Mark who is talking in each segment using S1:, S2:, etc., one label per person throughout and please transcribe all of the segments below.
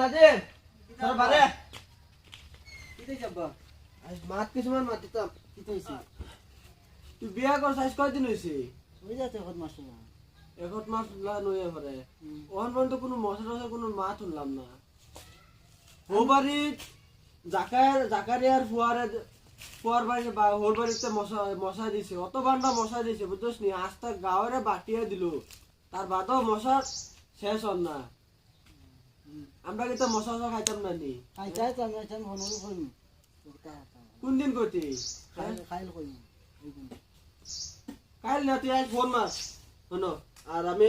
S1: কেন রে নাজির তোর বারে।
S2: কিতে যাবা?
S1: আজ মাত কিছুমান মাতিতাম
S2: কিতে হইছে?
S1: তুই বিয়া কর সাইজ কয়দিন হয়েছে
S2: হই যাচ্ছে এখন মাস না।
S1: একত মাস লা নয়ে পরে ওখান পর্যন্ত কোনো মশা টসা কোনো মাছ শুনলাম না। ও বাড়িত জাকার জাকারিয়ার ফুয়ারে ফুয়ার বাড়িতে বা ওর বাড়িতে মশা মশা দিছে। অত বান্ডা মশা দিছে বুঝছিস নি? আজ তাক গাঁৱৰে বাটিয়ে দিল। তার বাদও মশা শেষ হন না। আমরা কিন্তু মশা মশা খাইতাম না নি।
S2: আমি আইতাম ফোন করে কইম
S1: কোন দিন করতি
S2: খাইল কইম
S1: কাইল না তুই আজ ফোন মার শোনো আর আমি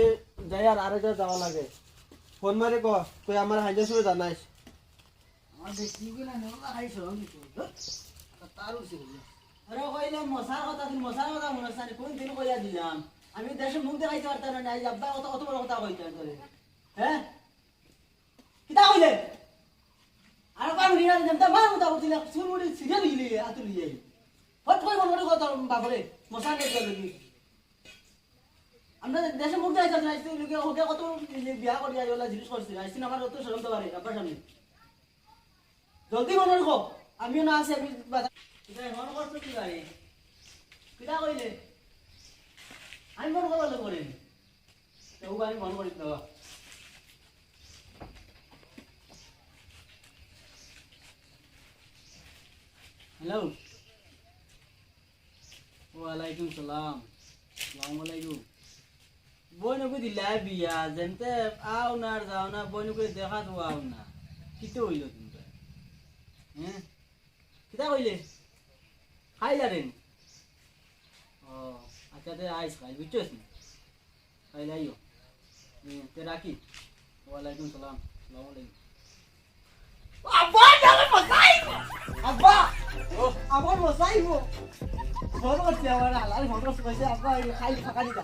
S1: যাই আর আরেকটা যাওয়া লাগে। ফোন মারি ক তুই আমার হাইজা শুয়ে জানাইস
S2: আমার বেশি কি না না খাইছ আমি তার উঠছে আরে কইলে মশার কথা তুমি মশার কথা মনে আছে কোন দিন কইয়া দিলাম। আমি দেশে মুখ দেখাইতে পারতাম না আজ আব্বা কত কত বড় কথা কইতে করে হ্যাঁ কিতা কইলে আর কাম রিয়া জমতা মার মুতা করছিল সুর মুড়ি সিরিয়া দিলি আতুলি যাই ফট কই মন করে কথা বাবরে মশা কে গেল আমরা দেশে মুখ দেখাইতে না আইতে লোকে ওকে কত বিয়া করিয়া ওলা জিনিস করছিল আইসিন আমার কত শরম তো পারে আব্বার সামনে জলদি মনে রাখো, আমিও না আছি, আমি মনে করছ কি গাড়ি কিতা কইলে। আমি মনে করলে করেন। কেউ আমি মনে করি দেওয়া হ্যালো ওয়ালাইকুম সালাম সালাম আলাইকুম বইনকু দিলা বিয়া যেনতে আও না আর যাও না বইনকু দেখা তো আও না কিতে হইল তুমি হ্যাঁ কিতা কইলে খাইলা রে ও আচ্ছা তে আইস খাই বুঝছস না খাইলা আইও হ্যাঁ তে রাখি ওয়ালাইকুম সালাম সালাম আলাইকুম আব্বা যাবে মশাইব আব্বা ও আমার মশাইব ফোন করছে আমার আলার ফোন করছে কইছে আব্বা এই খাই ফাঁকা দিতা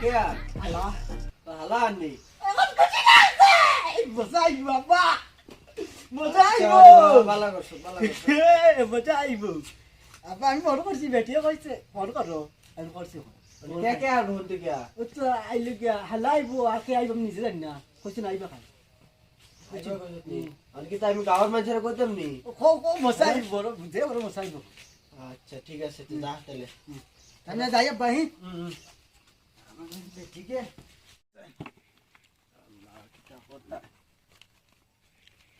S1: কে
S2: আল্লাহ
S1: হালা আননি
S2: এখন কুচি না মশাইব আব্বা। মশাইব
S1: বালা করছ বালা করছ।
S2: মজা আব্বা আমি ফোন করছি বেটিয়ে কইছে ফোন করো আমি করছি
S1: কে কে আর গিয়া
S2: ও তো আইলো গিয়া আর কে আইব আমি নিজে জানি না। কইছে না আইবা খাই।
S1: তাই আমি গাঁৱৰ মানুষের কইতাম নি?
S2: কো কো মশাইব বড় বুঝে বড় মশাইব
S1: আচ্ছা ঠিক আছে তুই যা তাহলে।
S2: আমি যাই আব্বা হি।
S1: হুম
S2: ঠিক আছে।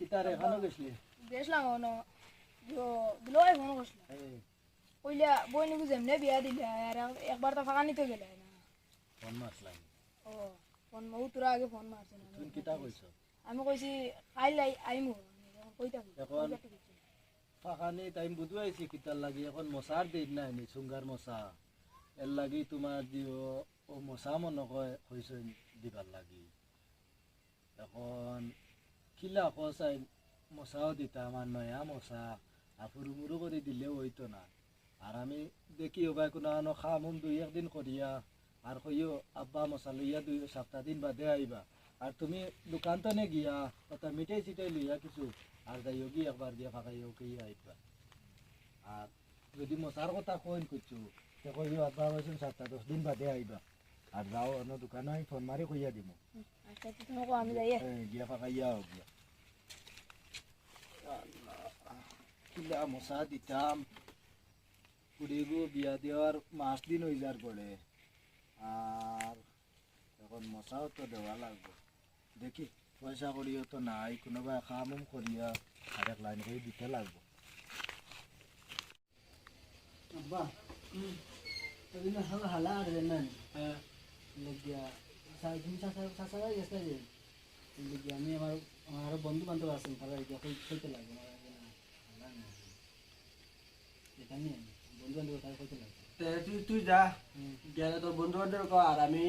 S2: কিতারে এখানে গেছলি?
S3: গেছিলাম ono yo দুলোই ফোন করছিল কইলা বই নিকু যেমনে বিয়া দিলে আর একবার তো ফাঁকা নিতে গেলে। না
S2: ফোন মারলাম
S3: ও ফোন মৌ তোরা আগে ফোন মারছে না
S2: তুমি কিতা কইছ
S3: আমি কইছি কাইল
S2: এখন ফাঁকানি টাইম বুধবাইছি কিতার লাগি এখন মশার দিন নাই নি চুঙ্গার মশা এর লাগি তোমার দিও ও মশা মনে কয় হয়েছে দিবার লাগি এখন কিলা কসাই মশাও দিতা আমার নয়া মশা আফুরু মুরু করে দিলেও হইতো না আর আমি দেখি ওবাই কোনো খামুম দুই একদিন করিয়া আর কইও আব্বা মশা লইয়া দুই সপ্তাহ দিন বাদে আইবা আর তুমি দোকান তনে গিয়া ওটা মিঠাই চিটাই লইয়া কিছু আর যাইও কি একবার দিয়া ফাঁকাইও কি আইবা। আর যদি মশার কথা কইন করছ তে কইও আব্বা বলছেন সপ্তাহ দশ দিন বাদে আইবা। আর যাও অন্য দোকানে আমি ফোন মারি কইয়া দিব
S3: আচ্ছা
S2: গিয়া ফাঁকাইয়া হোক গিয়া। কিলা মশা দিতাম। কুড়িগু বিয়া দেওয়ার মাস দিন হয়ে যার পরে। আর এখন মশাও তো দেওয়া লাগবে। দেখি পয়সা করিও তো নাই কোনোবা কামুম করিয়া আর এক লাইন করে দিতে লাগবে। আব্বা হালা হালা আর না সাইদিন চাচা চাচা গেছে যে? লেগিয়া আমি আমার আমার আরও বন্ধু বান্ধব আছেন তারা খেলতে লাগবে বন্ধু বান্ধব তারা খেলতে লাগবে
S1: তুই তুই যা। গেলে তোর বন্ধু বান্ধব আর আমি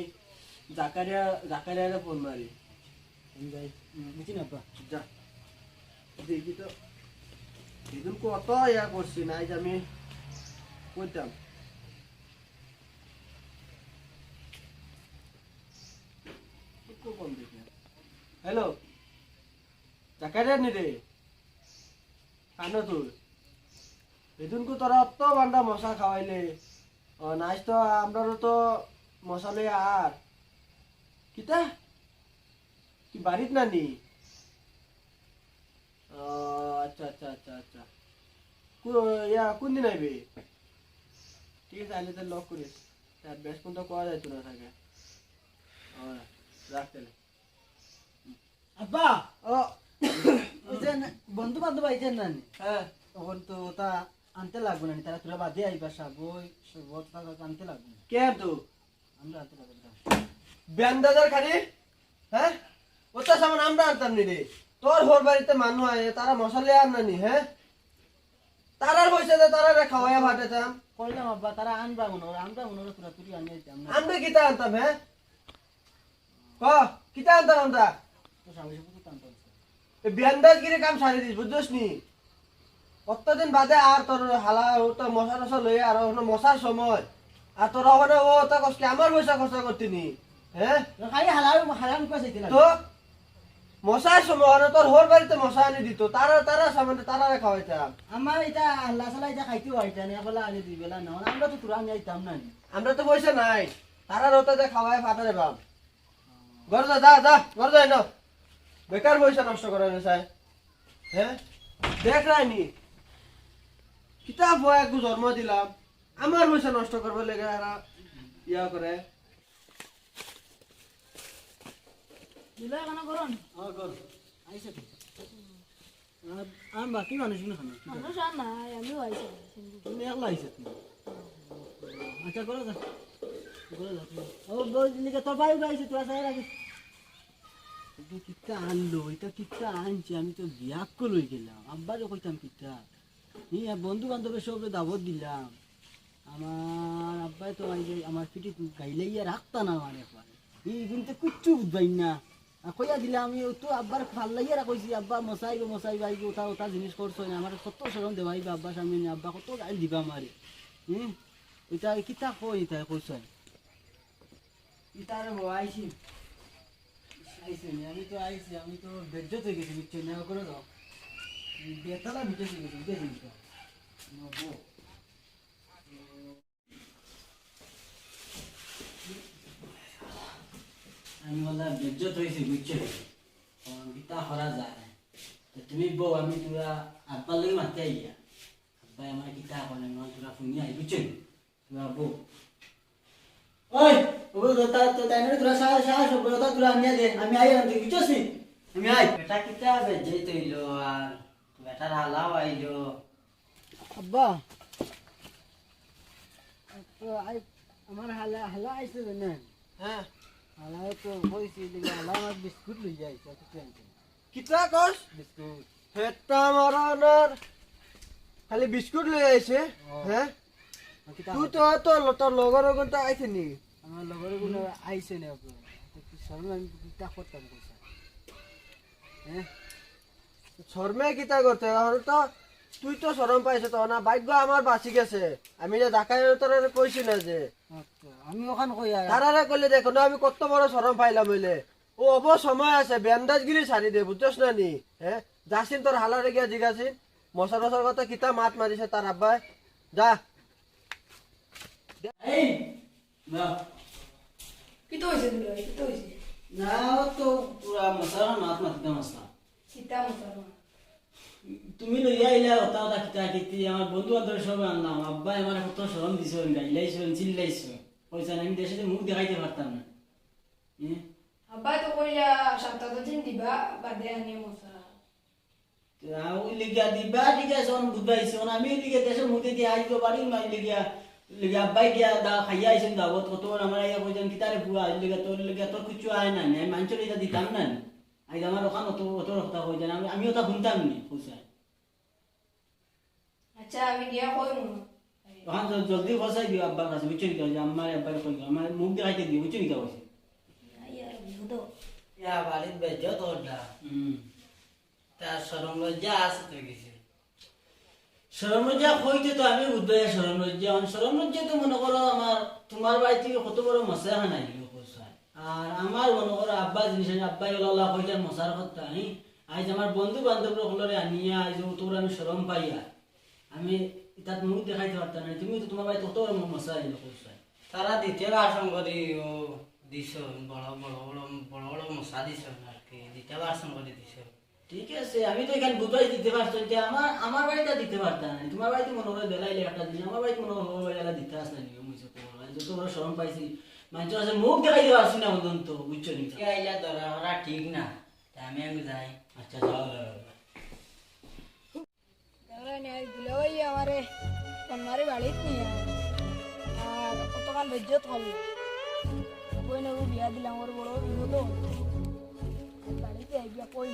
S1: জাকারিয়া জাকারিয়ারে ফোন মারি
S2: বুঝি না
S1: যা দেখি তো সেদিন হ্যালো রে কানো তোর সেদিন কো তোরা অত বান্ডা মশা খাওয়াইলে নাইস তো আমরারও তো মশা লই আর কিতা তুই বাড়িত না নি আচ্ছা আচ্ছা আচ্ছা আচ্ছা। কো- ইয়া কোন দিন আইবি? ঠিক আছে আইলে তো লক করিস। তার বেশ পর্যন্ত করা যাইতো না থাকে ও রাখ তাহলে।
S4: আব্বা!
S1: ও
S4: বন্ধু বান্ধব আইছেন না?
S1: হ্যাঁ।
S4: তখন তো তা আনতে লাগবে না তারা তোরা বাদে আইবা সাবই সবত আনতে লাগবে
S1: কে তো?
S4: আমরা আনতে লাগবে
S1: ব্যান্ডাজার খালি? হ্যাঁ? ওটা সামান আমরা আনতাম নি রে। তোর হোর বাড়িতে মানুষ আয় তারা মশালে আর নানি হ্যাঁ? তারার পয়সা দে তারা খাওয়াইয়া ভাটাতাম
S4: কইলাম আব্বা তারা আনবা মনে আমরা মনে তুই আনিয়ে দিতাম
S1: আমরা কিতা আনতাম হ্যাঁ? ক কিতা আনতাম আমরা?
S4: তো স্বামী সব তো আনতে হচ্ছে
S1: ব্যান্ডাজগিরি কাম সারি দিস বুঝছিস নি? কতদিন বাদে আর তোর হালা তোর মশা টশা লইয়া আর ওখানে মশার সময়। আর তোর ওখানে ও তা কষ্ট আমার পয়সা খরচা করতি নি হ্যাঁ? তো মশার সময় ওখানে তোর হোর বাড়িতে মশা আনি দিত। তারা তারা সামনে তারা খাওয়াইতাম।
S4: আমার এটা আল্লাহ সালা এটা খাইতেও আইতা না বলে আনি দিবে না আমরা তো তোরা আনি আইতাম না।
S1: আমরা তো পয়সা নাই। তারা রোতাতে খাওয়াই ফাটারে বাপ। ঘর যা যা যা ঘর যাই না বেকার পয়সা নষ্ট করে চাই। হ্যাঁ দেখ রাইনি কিতাব বয় একটু জন্ম দিলাম। আমার পয়সা নষ্ট করবে লেগে ইয়া করে
S3: দিলে এখানে
S4: তো। আর বাকি মানুষ না খানা
S3: মানুষ আর নাই আমিও
S4: তুমি একলা তুমি আচ্ছা করো যা। করো যা তুমি। ও বলিকে তোর ভাই আইছে তোরা সারা আগে কিতা আনলো এটা কিতা আনছে আমি তো বিয়াক লই গেলাম। আব্বারে কইতাম কিতা। এই বন্ধু বান্ধবের সব দাবত দিলাম। আমার আব্বাই তো আমার পিঠে গাইলাইয়া রাখতা না আমার একবার এই কিন্তু কিচ্ছু বুঝবাই না। কইয়া দিলাম আমি তো আব্বার ভালো লাগিয়া কইছি আব্বা মশাইব মশাইব আইব ওটা ওটা জিনিস করছ না আমার কত সরম দেবাইবা আব্বা সামনে নিয়ে, আব্বা কত গাইল দিবা আমারে হুম এটা কিতা কই এটা কইছ? ইতার আইছি। আইছি নি, আমি তো আইছি আমি তো বেজ্জত হয়ে গেছি বুঝছ না? করে দাও। বেতলা ভিটে গেছি জিনিসটা নবো আমি বললাম বেজ্জত হয়েছি বুঝছ গীতা করা যায়। না। তুমি বউ আমি তোরা আব্বার লাগে মারতে আইয়া আব্বাই আমার গীতা করে না তোরা শুনি আই বুঝছ তোরা বউ ওই ও তোরা তো তাই না তোরা সাহস সাহস বড় তোরা আমি দে আমি আই আমি বুঝছস নি? আমি আই
S2: বেটা কিতা বেজে তৈল আর বেটার হালাও আইলো
S4: আব্বা আই আমার হালা হালা আইছে না
S1: হ্যাঁ
S4: তো কইছি দিলে বিস্কুট লই যাই তো টেনশন
S1: কিতা কস?
S4: বিস্কুট।
S1: হেটা মারানোর খালি বিস্কুট লই আইছে হ্যাঁ? তুই তো তোর তোর লগর ওখানটা আইছে নি
S4: আমার লগৰ কোনো আহিছে নে আকৌ সৰু আমি কিতা করতাম কৈছা হ্যাঁ
S1: শর্মে কিতা করতে আর তো তুই তো শরম পাইছে তো না ভাগ্য আমার বাঁচি গেছে। আমি যে ঢাকায় তোর কইছি না যে।
S4: আচ্ছা, আমি ওখান কই
S1: তারারে কইলে দেখো না আমি কত বড় শরম পাইলাম হইলে। ও অব সময় আছে ব্যান্ডাজ গিলি ছাড়ি দে বুঝছস না নি? হ্যাঁ? যাসিন তোর হালারে গিয়া মশা টসার কথা কিতা মাত মারিছে তার আব্বাই। যা।
S4: এই না।
S3: কি তো হয়েছে দিলে কি তো হয়েছে
S2: না তো পুরা মশার মাত মাতিতে মশা
S3: কিতা মতো?
S2: তুমি লইয়া আইলা হতা হতা কিতা কিতি আমার বন্ধু বান্ধব সব আনলাম। আব্বাই আমার কত শরম দিছ গাইলাইছ চিল্লাইছ। পয়সা আমি দেশে মুখ দেখাইতে পারতাম না?
S3: আব্বা তো কইলা সপ্তাহ দিন দিবা বাদে আনিয়ে মশা
S2: তো আও লিগা দিবা দিগা সন বুঝবাইছ আমি লিগা দেশে মুখ দিয়ে আইতো পারি মাই লিগা লিগা আব্বাই গিয়া দা খাইয়া আইছেন দাওয়াত কত আমার আইয়া কইছেন কিতারে বুয়া লিগা তোর লিগা তোর কিছু আয় না মাঞ্চল এটা দিতাম না। আই আমার ওখান অত অত কথা কইছেন আমি আমি ওটা শুনতাম নি পয়সা
S3: আচ্ছা আমি গিয়া কই মু
S2: ওখান জলদি বসাই দিও আব্বার কাছে বুঝছ কি যে আমার আব্বার কই আমার মুখ দেখাইতে দিও বুঝছ কি কইছে ইয়া বাড়ির বেজ তোরটা। হুম। তার শরম লজ্জা আছে তো কিছু? শরম লজ্জা কইতে তো আমি বুঝবে শরম লজ্জা শরম লজ্জা তো মনে করো আমার তোমার বাড়ি থেকে কত বড় মশা কোসায় আর আমার মনে করো আব্বা জিনিস আছে আব্বাই ওলা কইতার মশার কথা হি আজ আমার বন্ধু বান্ধব সকলরে আনিয়া আজ তোর আমি শরম পাইয়া আমি তাত মুখ দেখাইতে পারতাম না তুমি তো তোমার বাড়িতে বড় মশা আইলো কোসায়
S5: তারা দ্বিতীয় বাসন করি ও দিছ বড় বড় বড় বড় বড় মশা দিছ আর কি দ্বিতীয় বাসন করে দিছ।
S2: ঠিক আছে আমি তো এখানে বুধবাই দিতে পারতাম যে আমার আমার বাড়িটা দিতে পারতাম না তোমার বাড়িতে মনে করে বেলাইলে একটা দিন আমার বাড়িতে মনে করে দিতে আসলে যত বড় শরম পাইছি। মানুষের কাছে মুখ দেখাইতে পারছি না পর্যন্ত বুঝছ নি?
S5: কে আইলা ধরা ওরা ঠিক না। তা আমি আমি যাই।
S2: আচ্ছা যাও যাও, যাও।
S3: তাহলে দিলে ওই আমারে কন্যারে বাড়িত নিয়ে আর কতকাল বেজ্জত হল কই না বিয়া দিলাম ওর বড় বিপদ হল। বাড়িতে আইয়া কই?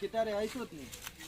S4: কিতারে
S3: তো, তো পারবেন না?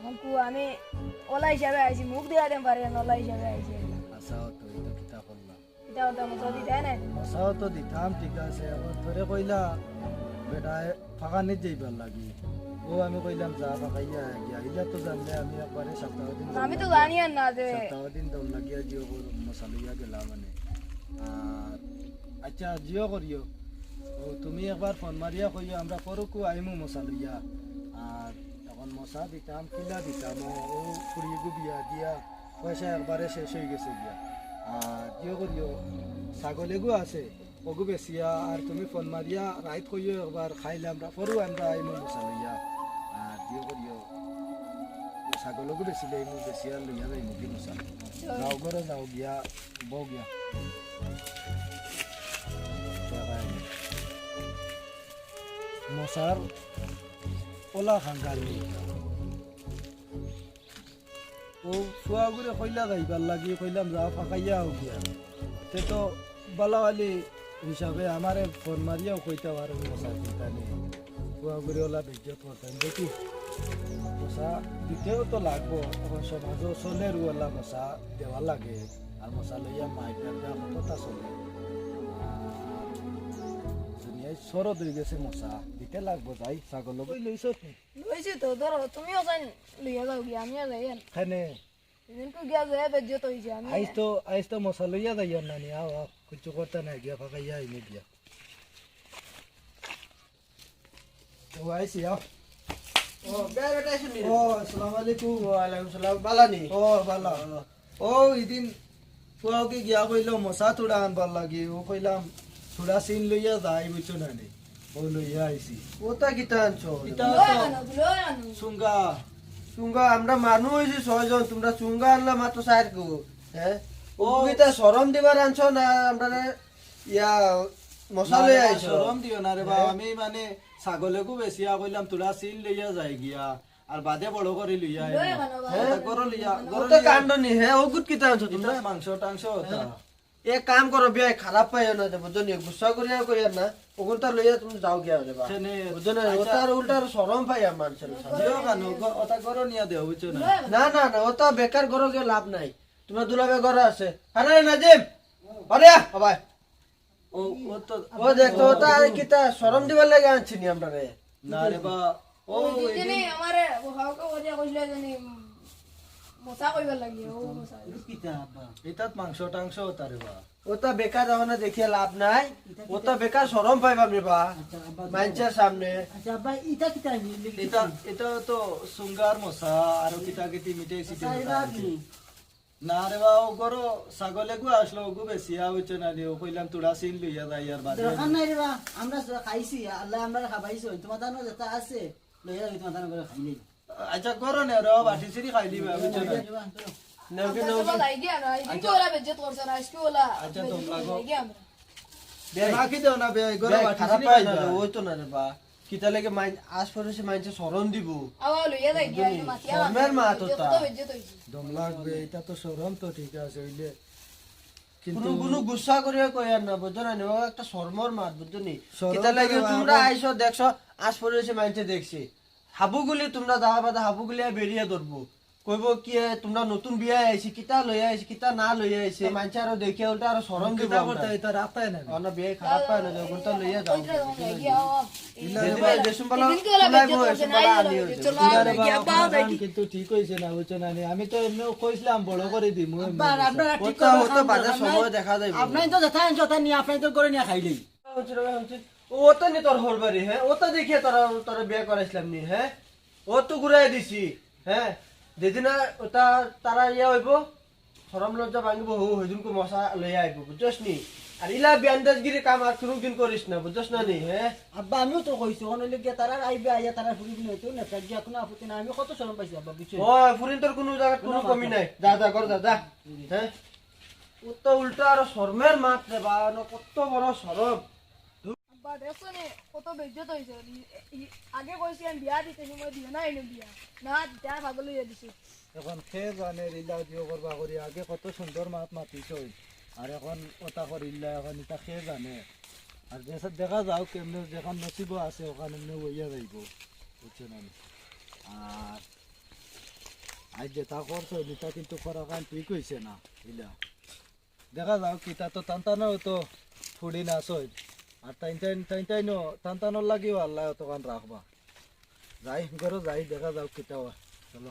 S3: এখন আমি ওলা হিসাবে আইছি মুখ দিয়া দেন পারি ওলা হিসাবে আইছি
S4: আসাও তো এটা কিতা করলাম
S3: এটা ওটা মতো দিতে নাই
S4: আসাও তো দিতাম ঠিক আছে এখন ধরে কইলা বেটা ফাঁকা যাইবার লাগি ও আমি কইলাম যা ফাঁকাইয়া গিয়া ইলা তো জানলে আমি একবারে সপ্তাহ দিন
S3: আমি তো জানি না যে
S4: সপ্তাহ দিন দৌড় লাগিয়া জিও মশালইয়া গেলাম মানে আর আচ্ছা জিও করিও ও তুমি একবার ফোন মারিয়া কইও আমরা করুকু আইমু মশালইয়া আর মশা দিতাম, কিলা দিতাম, ও ও ফুরিগু বিয়া দিয়া পয়সা একবারে শেষ হয়ে গেছে গিয়া আর জিও করিও ছাগলেগু আছে ওগু বেশিয়া আর তুমি ফোন মারিয়া রাইত কইও একবার খাইলে আমরা করু আমরা আইমু মশালইয়া আর জিও করিও ছাগলকো বেচিলে মোক বেছি আৰু লৈ যাবা মুখি মচা। যাওঁ ঘৰত যাওঁ গিয়া বৌ গিয়া। মচাৰ কলা খাংগালি ও চোৱা গুৰে কইলা যাইবার লাগি, কইলাম যাওঁ ফাঁকাইয়া হোক গিয়া তেতো বালাৱালি হিচাপে আমাৰে ফোন মাৰিয়াও কইতা পাৰো মচাৰ কিতানি চোৱা গুৰে ওলা বেজ্জত করতাম দেখি মশা দিতেও তো লাগবো এখন সমাজও চলে রুয়ালা মশা দেওয়া লাগে। আর মশা লইয়া মাইটার দাম কথা চলে। দুনিয়ায় সরদ হয়ে গেছে মশা। দিতে লাগবো যাই ছাগল লইছ
S3: লইছি তো ধরো তুমিও চাই লইয়া যাও গিয়া আমিও যাই
S4: খানে
S3: গিয়া আমি
S4: আইস তো আইস তো মশা লইয়া যাই আর নানি আও আও কিছু করতে নাই গিয়া ফাঁকাইয়া আইনি গিয়া। ও আইসি আও।
S1: ও বের শুনি
S4: ও আসসালামু আলাইকুম।
S1: ওয়ালাইকুম সালাম বালানি
S4: ও বালা। ও ইদিন ফুয়াওকে গিয়া কইলো মশা তুড়া আনবার লাগি ও কইলাম তুড়া সিন লইয়া যাই বুঝছ না নি? ও লইয়া আইছি।
S1: ওটা কিতা আনছো?
S4: ইটা
S3: লই
S4: তো
S3: আনো লই আনো।
S4: সুঙ্গা
S1: চুঙ্গা আমরা মানুষ হয়েছি ছয়জন তোমরা চুঙ্গা আনলা মাত্র চার গো হ্যাঁ ও। কিতা সরম দিবার আনছো না আমরা ইয়া মশালে আইছো?
S4: শরম দিও না রে বা আমি মানে ছাগলেকো বেচিয়া কইলাম তুড়া সিন লইয়া যাই গিয়া আর বাদে বড় করে লইয়া হ্যাঁ গরো লইয়া গরো
S1: কাণ্ড নি হ্যাঁ ও গুড কিতা আনছো তোমরা?
S4: তোমরা মাংস টাংস ওটা
S1: এ কাম করো বিয়া খারাপ পাইও না বুঝছ নি গুসা করিয়া করিয়া না ওগুনটা লইয়া তুমি যাও গিয়া দেবা। বুঝছ না ওটা আর উল্টা আর সরম পাই আমার ছেলে
S4: দিও কানো ওটা গরো নিয়া দেও বুঝছ না?
S1: না না না ওটা বেকার ঘর গিয়ে লাভ নাই। তোমার দুলাবে ঘর আছে। আরে নাজিম আরে বাবা
S4: ও ও তো
S1: ও দেখ তো ওটা কিতা সরম দিবার লাগে আনছি নি আমরা রে।
S4: না রে বা ও
S3: দিনে আমারে বহাওকে ওদিয়া কইলে জানি
S4: ওটা রে বা?
S1: ওটা বেকার ওখানে দেখিয়ে লাভ নাই। ওটা বেকার সরম পাইবা রে বা।
S2: আচ্ছা
S1: সামনে
S2: আচ্ছা। আব্বা ইটা কিতা
S4: এটা এটা তো সুঙ্গার মশা আর কিতা কিতি মিঠাই না রে বা ও গরো ছাগলে গু আসলো গু বেশি হইছে না রে কইলাম সিন লইয়া যাই আর বাদে।
S2: দরকার নাই রে বা আমরা খাইছি আল্লাহ আমরা খাবাইছি তোমার দানো যেটা আছে লইয়া তোমার দানো করে খাইলে
S4: আচ্ছা গরো নে রে বাটি সিরি খাই দিবা বুঝছ না
S1: নেওকি
S3: তো
S1: নেওকি।
S3: লাই গিয়া না ইদিকে ওলা বেজ্জত করছ না? আজকে ওলা
S4: আচ্ছা, তোমরা গো।
S3: লাই গিয়া আমরা
S4: রাখি দেও না বে গরো বাটি সিরি খাই
S1: না ওই তো না রে বা। কিতা লাগে মাইন আজ পরে মানুষের সরম দিব
S3: আওয়া লইয়া যাই গিয়া মাতিয়া
S1: শর্মের মা তো তা।
S3: তো
S4: দম লাগবে এটা তো সরম তো ঠিক আছে হইলে। কিন্তু
S1: কোনো কোনো গুসা করিয়া কই আর না বুঝছ না একটা শর্মর মাত বুঝছ নি? কিতা লাগে
S4: করে
S1: তোমরা
S4: আমার-
S1: আইছো দেখছ আজ পরে মানুষে দেখছি। হাবুগুলি তোমরা যাওয়া বাদা হাবুগুলি বেরিয়ে ধরবো। কইব কি তোমরা নতুন বিয়া আইছি কিতা লই আইছি কিতা না লই আইছে। মানছে আর দেখে উল্টা আর শরম দিব
S4: করতে এটা রাস্তায় না
S1: অন্য বিয়ে খারাপ পায় না কোনটা লইয়া যাও। হইছে।
S4: কিন্তু ঠিক হয়েছে না বুঝছ না আমি তো এমনি কইছিলাম বড় করে দিমু
S5: আপনারা ঠিক করে
S1: হতো বাজার সময় দেখা যাইব
S5: আপনাই তো যথা তা নিয়ে আপনাই তো করে নিয়ে খাইলেই।
S1: হচ্ছে রে, হচ্ছে। ও তো নি তোর হর বাড়ি হ্যাঁ? ও তো দেখিয়ে তোরা তোরা বিয়ে করাইছিলাম নি হ্যাঁ? ও তো ঘুরাই দিছি হ্যাঁ? যেদিন ওটা তারা ইয়া হইব সরম লজ্জা ভাঙিব হু হজুনকো মশা লইয়া আইব বুঝছস নি? আর ইলা বিয়ান্দাজগিরি কাম আর কোনো দিন করিস না বুঝছস না নি হ্যাঁ?
S5: আব্বা আমিও তো কইছি অনলি গিয়ে তারা আইবে আইয়া তারা ফুরি দিন হইতো না তার গিয়া কোনো আপত্তি না আমি কত শরম পাইছি আব্বা বুঝছ
S1: ও ফুরিন তোর কোনো জায়গা কোনো কমি নাই। যা যা কর যা যা হ্যাঁ? ও তো উল্টা আর শর্মের মাত রে বা ন কত বড় শরম।
S3: আব্বা দেখছ নি, কত বেজ্জত ই- আগে কইছি বিয়া দিতে সময় দিও না এনে বিয়া। না ভাগল হইয়া দিছে।
S4: এখন খে জানে রিলা দিও করবা করি আগে কত সুন্দর মাত মাতিছ। আর এখন ওটা করিল্লা এখন এটা খে জানে। আর যে দেখা যাও কেমনে যেখান নসিব আছে ওখানে এমনি ওইয়া যাইব। বুঝছ আর আজ যেটা করছ এটা কিন্তু করা কান ঠিক হয়েছে না ইলা দেখা যাও কিতা তো টানটানো তো ফুড়ি আর টাইন টাইন টাইন টাইনও টানটানোর লাগিও আল্লাহ অতখান রাখবা। যাই ঘরে যাই, দেখা যাও কেটাও। চলো।